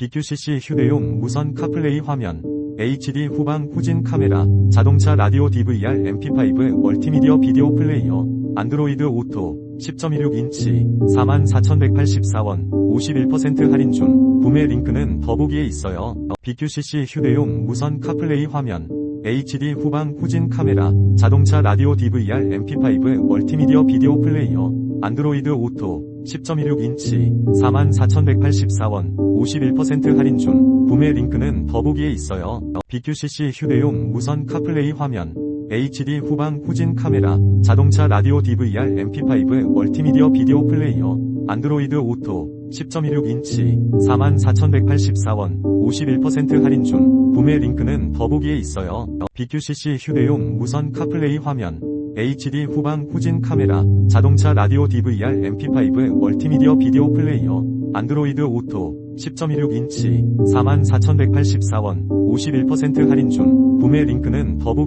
BQCC 휴대용 무선 카플레이 화면, HD 후방 후진 카메라, 자동차 라디오 DVR MP5 멀티미디어 비디오 플레이어, 안드로이드 오토, 10.16인치, 44,184원, 51% 할인 중, 구매 링크는 더보기에 있어요. BQCC 휴대용 무선 카플레이 화면, HD 후방 후진 카메라, 자동차 라디오 DVR MP5 멀티미디어 비디오 플레이어, 안드로이드 오토, 10.16인치, 44,184원, 51% 할인 중, 구매 링크는 더보기에 있어요. BQCC 휴대용 무선 카플레이 화면, HD 후방 후진 카메라, 자동차 라디오 DVR MP5 멀티미디어 비디오 플레이어, 안드로이드 오토, 10.16인치, 44,184원, 51% 할인 중, 구매 링크는 더보기에 있어요. BQCC 휴대용 무선 카플레이 화면, HD 후방 후진 카메라, 자동차 라디오 DVR MP5 멀티미디어 비디오 플레이어, 안드로이드 오토, 10.16인치, 44,184원, 51% 할인 중, 구매 링크는 더보기